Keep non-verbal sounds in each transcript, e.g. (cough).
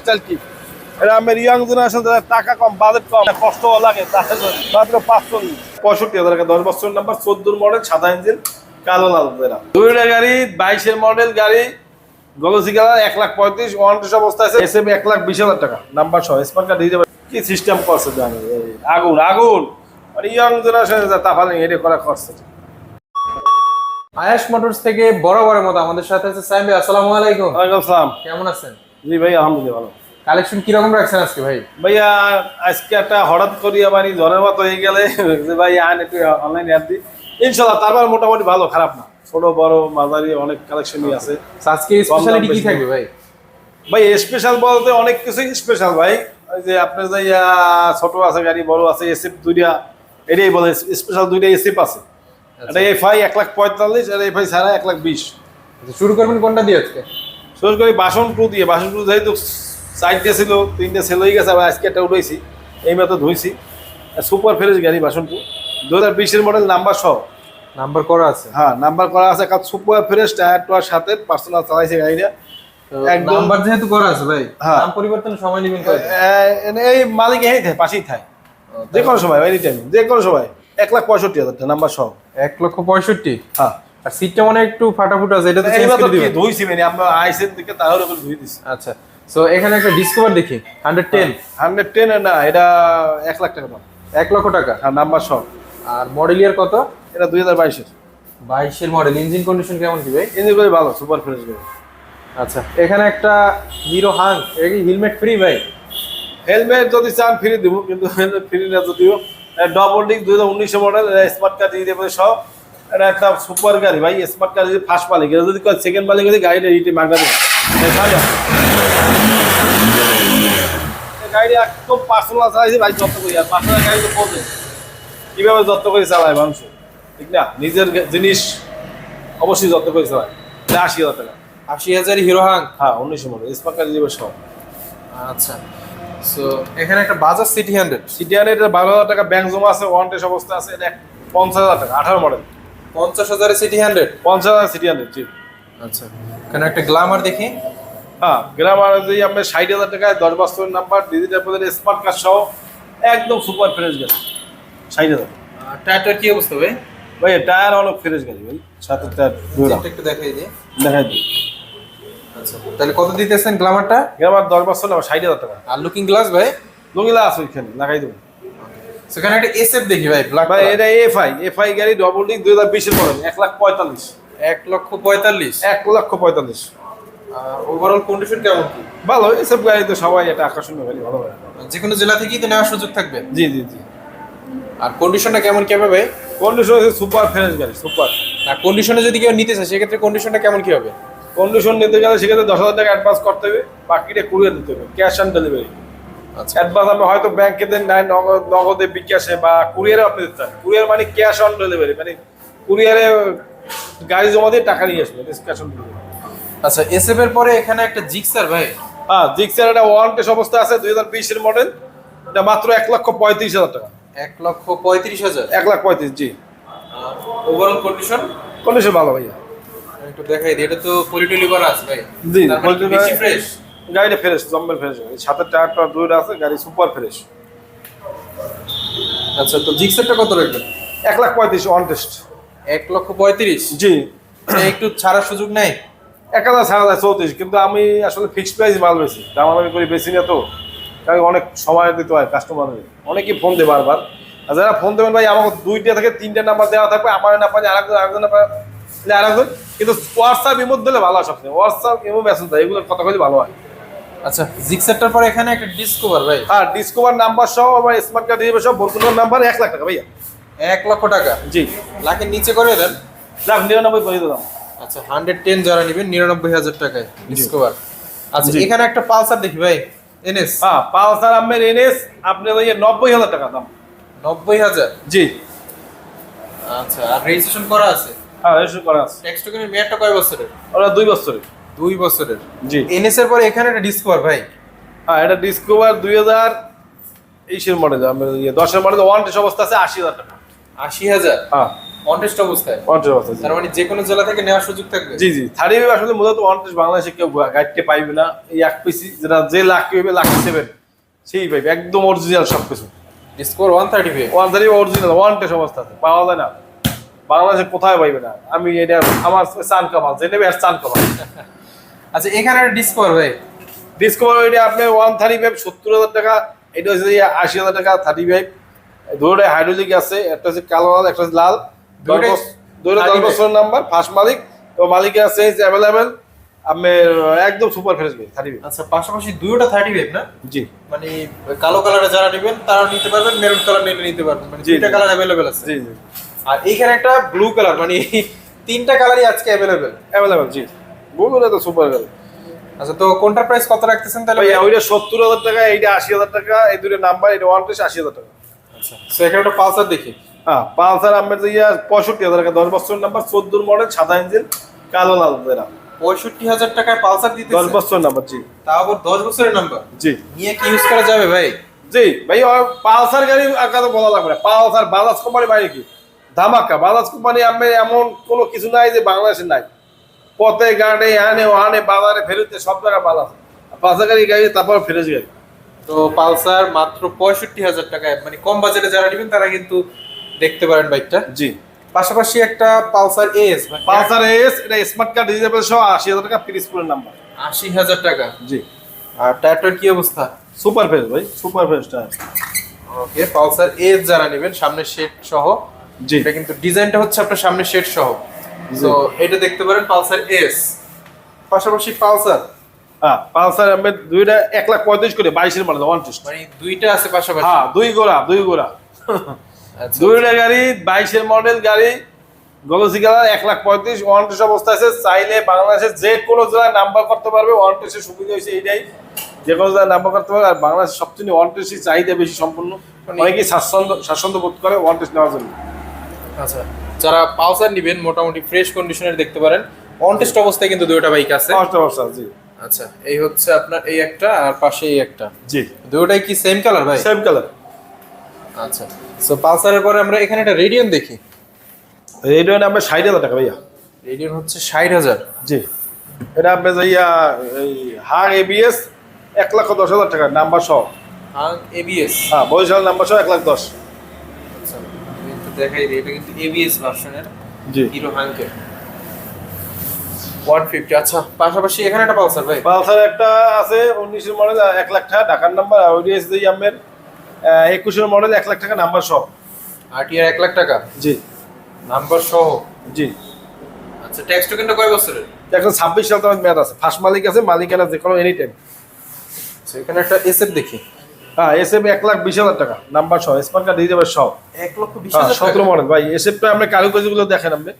Style কি? এটা আমার ইয়াং জেনারেশন যারা টাকা কম বাজেট কম কষ্ট লাগে তাদের মাত্র পাঁচশো পঁয়ষট্টি হাজার টাকা দশ বছর নাম্বার চোদ্দোর মডেল সাদা ইঞ্জিন কালো লাল দুইটা গাড়ি বাইশের মডেল গাড়ি গলসি কালার এক লাখ পঁয়ত্রিশ ওয়ান অবস্থা আছে। এসএম এক লাখ বিশ হাজার টাকা নাম্বার সহ স্মার্ট কার্ড দিয়ে দেবে কি সিস্টেম করছে আগুন আগুন! মানে ইয়াং জেনারেশনে যা তাফালে এটা করা করছে। আয়াস মোটরস থেকে বড় বড় মতো আমাদের সাথে আছে সাইম আসসালামু আলাইকুম। ওয়ালাইকুম আসসালাম। কেমন আছেন? জি ভাই আলহামদুলিল্লাহ ভালো। কালেকশন কীরকম রাখছেন আজকে ভাই? ভাইয়া আজকে একটা হঠাৎ করিয়া মানে ঝড়ের মতো হয়ে গেলে যে ভাই আন একটু অনলাইন অ্যাপ দিই। ইনশাল্লাহ তারপর মোটামুটি ভালো খারাপ না। ছোট বড় মাঝারি অনেক কালেকশনই আছে। আজকে স্পেশালিটি কি থাকবে ভাই? ভাই স্পেশাল বলতে অনেক কিছুই স্পেশাল ভাই। ওই যে আপনার যে ছোট আছে গাড়ি বড় আছে এসিপ দুইটা এটাই বলে স্পেশাল দুইটা এসিপ আছে। এটা এফআই এক লাখ পঁয়তাল্লিশ আর এফআই ছাড়া এক লাখ বিশ। আচ্ছা, শুরু করবেন কোনটা দিয়ে আজকে? সোজ করি বাসন টু দিয়ে বাসন টু যেহেতু চারটে ছিল তিনটে সেল হয়ে গেছে আবার আজকে একটা উঠেছি এই মতো ধুইছি। সুপার ফ্রেশ গাড়ি বাসন টু। দু হাজার বিশের মডেল নাম্বার সহ। নাম্বার করা আছে। হ্যাঁ নাম্বার করা আছে কারণ সুপার ফ্রেশ টায়ার টায়ার সাথে পার্সোনাল চালাইছে গাড়িটা। একদম- নাম্বার যেহেতু করা আছে ভাই হ্যাঁ। পরিবর্তন সময় নেবেন এই মালিক এই থাকে পাশেই থাকে যে কোনো সময় এনি টাইম যে কোনো সময়। এক লাখ পঁয়ষট্টি হাজার টাকা নাম্বার সহ। এক লক্ষ পঁয়ষট্টি? হ্যাঁ। আর সিটটা মনে একটু ফাটাফুট আছে এটা তো চেঞ্জ করে দিবেন। ধুইছি মানে আমরা আইসের দিকে তাহলে করে ধুই দিছি। আচ্ছা সো এখানে একটা ডিসকভার দেখি হান্ড্রেড টেন হান্ড্রেড টেন না এটা এক লাখ টাকা দাম। এক লক্ষ টাকা? আর নাম্বার সহ আর মডেল ইয়ার কত? এটা দুই হাজার বাইশের। বাইশের মডেল ইঞ্জিন কন্ডিশন কেমন ভাই? ইঞ্জিন করে ভালো সুপার ফ্রেশ গাড়ি। আচ্ছা এখানে একটা হিরো হাং কি হেলমেট ফ্রি ভাই? হেলমেট যদি চান ফ্রি দিব কিন্তু ফ্রি না যদিও ডবল হাজার উনিশশো মডেল স্মার্ট কার্ড দিয়ে দেবে সব। এটা একটা সুপার গাড়ি ভাই স্মার্ট যদি ফার্স্ট মালিক এটা যদি সেকেন্ড মালিক যদি গাড়িটা রিটি মাগনা দেবে। গাড়ি একদম পার্সোনাল চালাইছে ভাই যত্ন করি। আর পার্সোনাল গাড়ি তো পড়বে কীভাবে যত্ন করে চালায় মানুষ? ঠিক না? নিজের জিনিস অবশ্যই যত্ন করে চালায়। এটা আশি হাজার টাকা। আশি হাজার হ্যাঁ উনিশশো মডেল স্মার্ট কার্ড দেবে সব। আচ্ছা। সো এখানে একটা বাজাজ সিটি হান্ড্রেড এটা বারো হাজার টাকা ব্যাংক জমা আছে ওয়ান অবস্থা আছে এটা পঞ্চাশ হাজার টাকা আঠারো মডেল পঞ্চাশ হাজারের সিটি হান্ড্রেড পঞ্চাশ হাজার সিটিয়ান জি। আচ্ছা। এখানে একটা গ্লামার দেখি। হ্যাঁ গ্রামার যদি আপনার ষাট হাজার টাকায় দশ বছরের নাম্বার ডিজিটাল প্রদের স্মার্ট কার্ড সহ একদম সুপার ফ্রেশ গাড়ি। ষাট হাজার। টায়ারটার কি অবস্থা ভাই? ভাই টায়ার অনেক ফ্রেশ গাড়ি ভাই। সাথে টায়ার একটু দেখাই দিই। দেখাই দিই। আচ্ছা তাহলে কত দিতেছেন গ্লামারটা গ্রামার দশ বছর না ষাট হাজার টাকা। আর লুকিং গ্লাস ভাই? লুকিলা আছে ওইখানে লাগাই দেবো। সেখানে একটা এসএফ দেখি ভাই? ব্ল্যাক ভাই এটা এফআই এফআই গাড়ি ডবল ডিক দুই হাজার বিশের মডেল এক লাখ পঁয়তাল্লিশ। এক লক্ষ পঁয়তাল্লিশ? এক লক্ষ পঁয়তাল্লিশ। ওভারঅল কন্ডিশন কেমন কি? ভালো এসব গাড়ি তো সবাই এটা আকর্ষণীয় গাড়ি ভালো হয়। যে কোনো জেলা থেকেই তো নেওয়ার সুযোগ থাকবে। জি জি জি। আর কন্ডিশনটা কেমন কি হবে ভাই? কন্ডিশন হচ্ছে সুপার ফ্রেশ গাড়ি সুপার আর কন্ডিশনে যদি কেউ নিতে চায় সেক্ষেত্রে কন্ডিশনটা কেমন কি হবে? কন্ডিশন নিতে গেলে সেক্ষেত্রে দশ হাজার টাকা অ্যাডভান্স করতে হবে বাকিটা কুরিয়ার দিতে হবে ক্যাশ অন ডেলিভারি অ্যাডভান্স আপনি হয়তো ব্যাংকে দেন নাই নগদ বিকাশে বা কুরিয়ারে আপনি দিতে কুরিয়ার মানে ক্যাশ অন ডেলিভারি মানে কুরিয়ারে গাড়ি জমা দিয়ে টাকা নিয়ে আসবে ক্যাশ অন ডেলিভারি আচ্ছা এসএফ এর পরে এখানে একটা জিক্সার ভাই। হ্যাঁ জিক্সার একটা ওয়ান টেস্ট অবস্থা আছে দুই হাজার বিশের মডেল এটা মাত্র এক লক্ষ পঁয়ত্রিশ হাজার টাকা। এক লক্ষ পঁয়ত্রিশ হাজার? এক লাখ পঁয়ত্রিশ জি। ওভারঅল কন্ডিশন কন্ডিশন ভালো ভাইয়া। একটু দেখাই দিই এটা তো পলিটলি করা আছে ভাই। জি, মানে বেশি ফ্রেশ গাড়িটা ফ্রেশ জম্বেল ফ্রেশ সাথে টায়ার টায়ার দুইটা আছে গাড়ি সুপার ফ্রেশ আচ্ছা তো জিক্সারটা কত রাখবেন? এক লাখ পঁয়ত্রিশ ওয়ান টেস্ট এক লক্ষ পঁয়ত্রিশ? জি। একটু ছাড়ার সুযোগ নেই? এক হাজার ছাড়া হাজার চৌত্রিশ। কিন্তু আমি আসলে ফিক্সড প্রাইস মাল বেশি দাম দামাদামি করি বেশি না তো। কারণ অনেক সময় দিতে হয় কাস্টমারের অনেকেই ফোন দেয় বারবার। আর যারা ফোন দেবেন ভাই আমাকে দুইটা থেকে তিনটা নাম্বার দেওয়া থাকবে আমার না পারে আরেকজন আরেকজন না পারে আরেকজন। কিন্তু হোয়াটসঅ্যাপ ইমো দিলে ভালো হয় সবসময়। হোয়াটসঅ্যাপ ইমো মেসেজ দেয় এগুলো কথা বলে ভালো হয়। আচ্ছা জিক্সারটার পরে এখানে একটা ডিসকভার ভাই। আর ডিসকভার নাম্বার সহ আমার স্মার্ট কার্ড দিবে সব বরকুনার নাম্বার এক লাখ টাকা ভাইয়া। এক লক্ষ টাকা। জি। লাখের নিচে করে দেন। লাখ নিরানব্বই করে দিলাম। আচ্ছা হান্ড্রেড টেন যারা নেবেন নিরানব্বই হাজার টাকায় ডিসকভার আচ্ছা। এখানে একটা পালসার দেখি ভাই এনএস হ্যাঁ পালসার আমের এনএস আপনার ওই নব্বই হাজার টাকা দাম। নব্বই হাজার? জি। আচ্ছা আর রেজিস্ট্রেশন করা আছে? হ্যাঁ রেজিস্ট্রেশন করা আছে। ট্যাক্স টোকেনের মেয়াদটা কয় বছরের? ওরা দুই বছরের। দুই বছরের। জি। এনএস এর পরে এখানে একটা ডিসকভার ভাই। হ্যাঁ এটা ডিসকভার দুই হাজার এইশের মডেল আমার দশের মডেল ওয়ান টেস্ট অবস্থা আছে আশি হাজার টাকা। আশি হাজার? হ্যাঁ। অনটেস্ট অবস্থায়? পঞ্চাশ বছর জি। তার মানে যে কোনো জেলা থেকে নেওয়ার সুযোগ থাকবে? জি জি। থার্টি ফাইভ আসলে মূলত অনটেস্ট বাংলাদেশে কেউ গাইডকে পাইবে না। এই এক পিসি যেটা যে লাখ হইবে লাখ সেভেন সেই পাইবে একদম অরিজিনাল সব কিছু score one thirty five one thirty original one test অবস্থা আছে। পাওয়া যায় না। বাংলাদেশে কোথায় পাইবে না। আমি এটা আমার চান কামাল যে নেবে আর চান কামাল (laughs) আচ্ছা এখানে একটা ডিসকভার ভাই ডিসকভার এটা আপনি ওয়ান থার্টি ফাইভ সত্তর হাজার টাকা এটা হচ্ছে যে আশি হাজার টাকা থার্টি ফাইভ দুটোটাই হাইড্রোলিক আছে একটা হচ্ছে কালো লাল একটা হচ্ছে লাল। দুটো দশ 35 বছর নাম্বার ফার্স্ট মালিক। তো মালিকের আছে অ্যাভেলেবেল আপনার একদম সুপার ফ্রেশ গাড়ি থার্টি আচ্ছা পাশাপাশি দুইটা থার্টি ফাইভ না? জি। মানে কালো কালারে যারা নেবেন তারা নিতে পারবেন মেরুন কালার নিলে নিতে পারবেন। মানে দুইটা কালার অ্যাভেলেবেল আছে। জি জি। আর এইখানে একটা ব্লু কালার মানে তিনটা কালারই আজকে অ্যাভেলেবেল অ্যাভেলেবেল জি। বলুন তো সুপার গাড়ি। আচ্ছা তো কোনটার প্রাইস কত রাখতেছেন তাহলে? ভাই ওইটা সত্তর হাজার টাকা এইটা আশি হাজার টাকা এই দুটো নাম্বার এটা ওয়ান টেস্ট আশি হাজার টাকা। আচ্ছা তো এখানে একটা পালসার দেখি। হ্যাঁ পালসার আমের ইয়া পঁয়ষট্টি হাজার টাকা দশ বছর নাম্বার চোদ্দোর মডেল সাদা ইঞ্জিন কালো লাল এরা পঁয়ষট্টি হাজার টাকায় পালসার দিতে দশ বছর নাম্বার জি। তাও আবার দশ বছরের নাম্বার জি। নিয়ে কি ইউজ করা যাবে ভাই? জি ভাই পালসার গাড়ি কথা বলা লাগবে না। পালসার বাজাজ কোম্পানি বাইরে কি? ধামাকা। বাজাজ কোম্পানি আমি এমন কোনো কিছু নাই যে বাংলাদেশে নাই। পথে গাড়ি আনে আনে বাজারে ফেরুতে সব জায়গায় বাজাজ পালসার গাড়ি গাড়ি তারপর ফেরত গাড়ি। তো পালসার মাত্র পঁয়ষট্টি হাজার টাকায় মানে কম বাজেটে যারা নেবেন তারা কিন্তু দেখতে পারেন বাইকটা। জি। পাশাপাশি একটা পালসার এস পালসার এস এটা স্মার্ট কার্ড ডিজেবল সহ আশি হাজার টাকা পিরিসপুরের নাম্বার আশি হাজার টাকা। জি। আর টায়ারটার কি অবস্থা? সুপার ফ্রেশ ভাই। সুপার ফ্রেশটা ওকে পালসার এস যারা নেবেন সামনের শেড সহ। জি। এটা কিন্তু ডিজাইনটা হচ্ছে আপনার সামনের শেড সহ। তো এটা দেখতে পারেন পালসার এস পাশাপাশি পালসার। হ্যাঁ পালসার আমি দুইটা এক লাখ পঁয়ত্রিশ করে বাইশের মডেল ওয়ান টেস্ট মানে দুইটা আছে পাশাপাশি। হ্যাঁ দুই গোড়া দুই গোড়া। আচ্ছা, দুইটা গাড়ি বাইশের মডেল গাড়ি গলসি কালার এক লাখ পঁয়ত্রিশ ওয়ান টেস্ট অবস্থা আছে। চাইলে বাংলাদেশের যে কোনো জেলায় নাম্বার করতে পারবে ওয়ান টেস্টের সুবিধা হয়েছে এইটাই। যে কোনো জেলায় নাম্বার করতে পারবে আর বাংলাদেশের সবচেয়ে ওয়ান টেস্টই চাহিদা বেশি সম্পূর্ণ মানে- অনেকেই স্বাচ্ছন্দ্য স্বাচ্ছন্দ্য বোধ করে ওয়ান টেস্ট নেওয়ার জন্য। আচ্ছা। যারা পালসার নেবেন মোটামুটি ফ্রেশ কন্ডিশনের দেখতে পারেন। অন টেস্ট অবস্থায় কিন্তু দুইটা বাইক আছে। পাঁচটা অবস্থা জি। আচ্ছা এই হচ্ছে আপনার এই একটা আর পাশে এই একটা। জি। দুটোটাই কি সেম কালার ভাই? সেম কালার আচ্ছা সো পালসারের পরে আমরা এখানে একটা রেডিয়ন দেখি। রেডিও নাম্বার ষাট হাজার টাকা ভাইয়া। রেডিয়ন হচ্ছে ষাট হাজার। জি। এটা আপনার যাইয়া এই হার এবিএস এক লাখ দশ হাজার টাকা নাম্বার সহ। হাং এবিএস হ্যাঁ বরিশাল নাম্বার সহ এক লাখ দশ। দেখাই দিই এটা কিন্তু এবিএস ভার্সনের জি। হিরো হাঙ্কের ওয়ান ফিফটি আচ্ছা পাশাপাশি এখানে একটা পালসার ভাই। পালসার একটা আছে উনিশের মডেল এক লাখ টাকা ঢাকার নাম্বার আর ওইটি এসে যাই আপনার একুশের মডেল এক লাখ টাকা নাম্বার সহ। আরটিআর এক লাখ টাকা? জি। নাম্বার সহ? জি। আচ্ছা ট্যাক্স টোকেনটা কয় বছরের? এখন ছাব্বিশ সাল তোমার মেয়াদ আছে। ফার্স্ট মালিক আছে মালিকানা যে কোনো এনি টাইম এখানে একটা এসএফ দেখি। হ্যাঁ এস এফ এক লাখ বিশ হাজার টাকা নাম্বার সহ স্মার্ট কার্ড সহ। এক লক্ষ বিশ হ্যাঁ হাজার সতেরো মডেল ভাই এসএফটা আপনি কারুকাজগুলো দেখেন আপনি।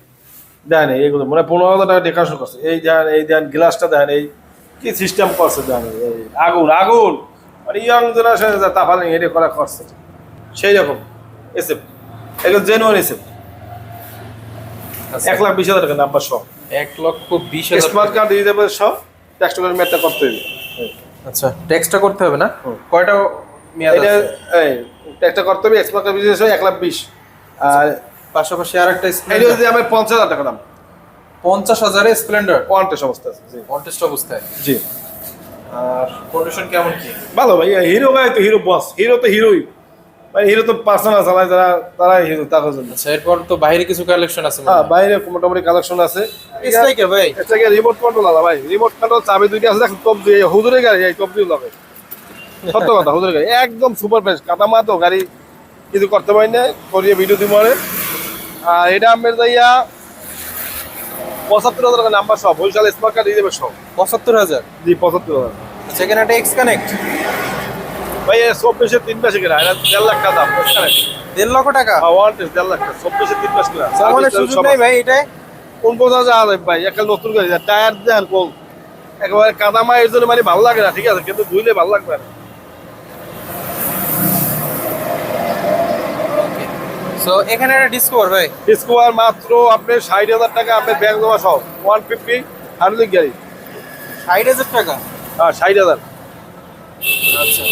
দেন এইগুলো মানে পনেরো হাজার টাকা ডেকাশন করছে। এই দেন এই দেন গ্লাসটা দেন এই কি সিস্টেম করছে দেন এই আগুন আগুন। মানে ইয়ং জেনারেশন তাফালে এটা করা করছে। সেই রকম এসএফ এগুলো জেনুয়ান এসএফ আচ্ছা, এক লাখ বিশ হাজার টাকা নাম্বার সহ। এক লক্ষ বিশ হাজার স্মার্ট কার্ড দিয়ে যাবে সব ট্যাক্স মেয়াদটা করতে হবে। আচ্ছা ট্যাক্সটা করতে হবে না? কয়টা এটা আছে? এই ট্যাক্সটা করতে হবে স্মার্ট কার্ড বিজনেস এক লাখ বিশ। আর পাশাপাশি আর একটা এটা যদি আমার পঞ্চাশ হাজার টাকা দাম। পঞ্চাশ হাজারে স্প্লেন্ডার ওয়ান্টেস অবস্থা আছে জি। কন্টেস্ট অবস্থায়। জি। আর কন্ডিশন কেমন কি? ভালো ভাই হিরো গাই তো হিরো বস হিরো তো হিরোই মানে হিরো তো পার্সোনাল চালায় যারা তারাই হিরো তাদের জন্য। আচ্ছা এরপর তো বাইরে কিছু কালেকশন আছে হ্যাঁ বাইরে মোটামুটি কালেকশন আছে। ভাই। এটা রিমোট কন্ট্রোল আলা ভাই। রিমোট কন্ট্রোল চাবি দুইটা আছে দেখুন টপ দিয়ে হুজুরের গাড়ি এই টপ দিয়ে লাগে। সত্য কথা হুজুরের গাড়ি একদম সুপার ফ্রেশ কাটামা তো গাড়ি কিছু করতে পারি না করিয়ে ভিডিও দিব আর। এটা আমের যাইয়া পঁচাত্তর হাজার টাকা নাম্বার সব বরিশাল স্মার্ট কার্ড দিয়ে দেবে সব। পঁচাত্তর হাজার? জি পঁচাত্তর হাজার। আচ্ছা এখানে একটা এক্স কানেক্ট ভাই চব্বিশে তিন মাসে কেনা এটা দেড় লাখ টাকা দাম দেড় লক্ষ টাকা? ওয়ান টেস্ট দেড় লাখ টাকা চব্বিশে তিন মাস কেনা। সামানের সুযোগ নেই ভাই এটাই? কোন কোথাও যাওয়া ভাই একটা নতুন গাড়ি টায়ার দেন কোন একেবারে কাদামা এর জন্য মানে ভালো লাগে না ঠিক আছে? কিন্তু ধুইলে ভালো লাগবে না। সো এখানে একটা ডিসকভার ভাই। স্কোয়ার মাত্র আপনি ষাট হাজার টাকা আপনার ব্যাংক জমা সহ। ওয়ান ফিফটি হান্ড্রেড গাড়ি ষাট হাজার টাকা? হ্যাঁ ষাট হাজার। আচ্ছা।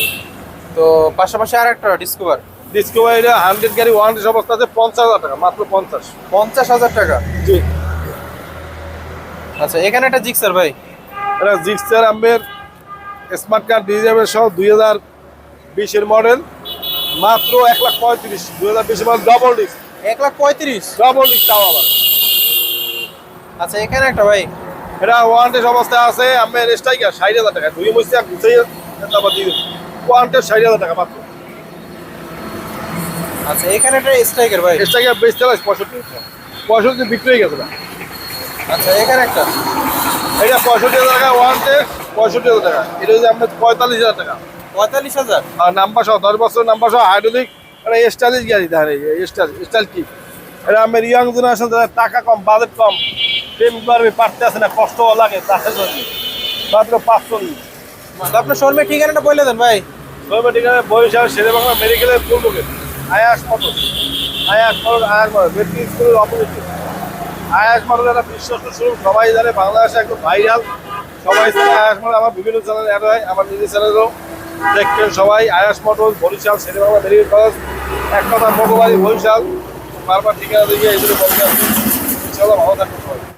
তো পাশাপাশি আর একটা ডিসকভার ডিসকভারিটা হান্ড্রেড গাড়ি ওয়ারেন্টি অবস্থা আছে পঞ্চাশ হাজার টাকা মাত্র পঞ্চাশ। পঞ্চাশ হাজার টাকা? জি। আচ্ছা এখানে একটা জিক্সার ভাই। এটা জিক্সার আম্বের স্মার্ট কার্ড ডিজাইনের সহ দুই হাজার বিশের মডেল মাত্র এক লাখ পঁয়ত্রিশ দু হাজার বিশের মডেল ডবল ডিস্ক এক লাখ পঁয়ত্রিশ? ডবল ডিস্ক তাও আবার। আচ্ছা এখানে একটা ভাই। এটা ওয়ারেন্টি অবস্থায় আছে আম্বের স্ট্রাইকার ষাট হাজার টাকা। দুই মসি গুছাই তারপর দিয়ে ওয়ারেন্টি ষাট হাজার টাকা মাত্র। আচ্ছা এখানে একটা স্ট্রাইকার ভাই। স্ট্রাইকার বেচতে লাগে পঁয়ষট্টি। পঁয়ষট্টি বিক্রি হয়ে গেছে। না আচ্ছা এখানে একটা। এটা পঁয়ষট্টি হাজার টাকা ওয়ারেন্টি পঁয়ষট্টি হাজার টাকা। এটা হচ্ছে আপনার পঁয়তাল্লিশ হাজার টাকা। পঁয়তাল্লিশ হাজার। আর নাম্বার সহ দশ বছর নাম্বার সহ হাইড্রোলিক এটা স্টাইলিশ গাড়ি দেখেন এই স্টাইল স্টাইল কি এটা আমার ইয়াং জেনারেশন যাদের টাকা কম বাজেট কম প্রেম করবে পারতে আসে না কষ্ট লাগে তাদের জন্য। মাত্র পাঁচচল্লিশ। আপনার শোরুমের ঠিকানাটা বলে দেন ভাই। ঠিকানা বরিশাল শেরে বাংলা মেডিকেলের পূর্বকে আয়াস মটর আয়াস মটর আয়াস মটর মেট্রিক স্কুলের অপোজিটে আয়াস মটর একটা বিশ্বস্ত শুরু সবাই জানে বাংলাদেশে একদম ভাইরাল সবাই জানে আয়াস মটর আমার বিভিন্ন চ্যানেল অ্যাড হয় আমার নিজের চ্যানেলও দেখতেন সবাই, Ayas motor Barishal cinema medical college এক কথা মোটরবাড়ি বরিশাল। বারবার ঠিকানা দিয়ে এগুলো বলতে আসছি। ভালো সবাই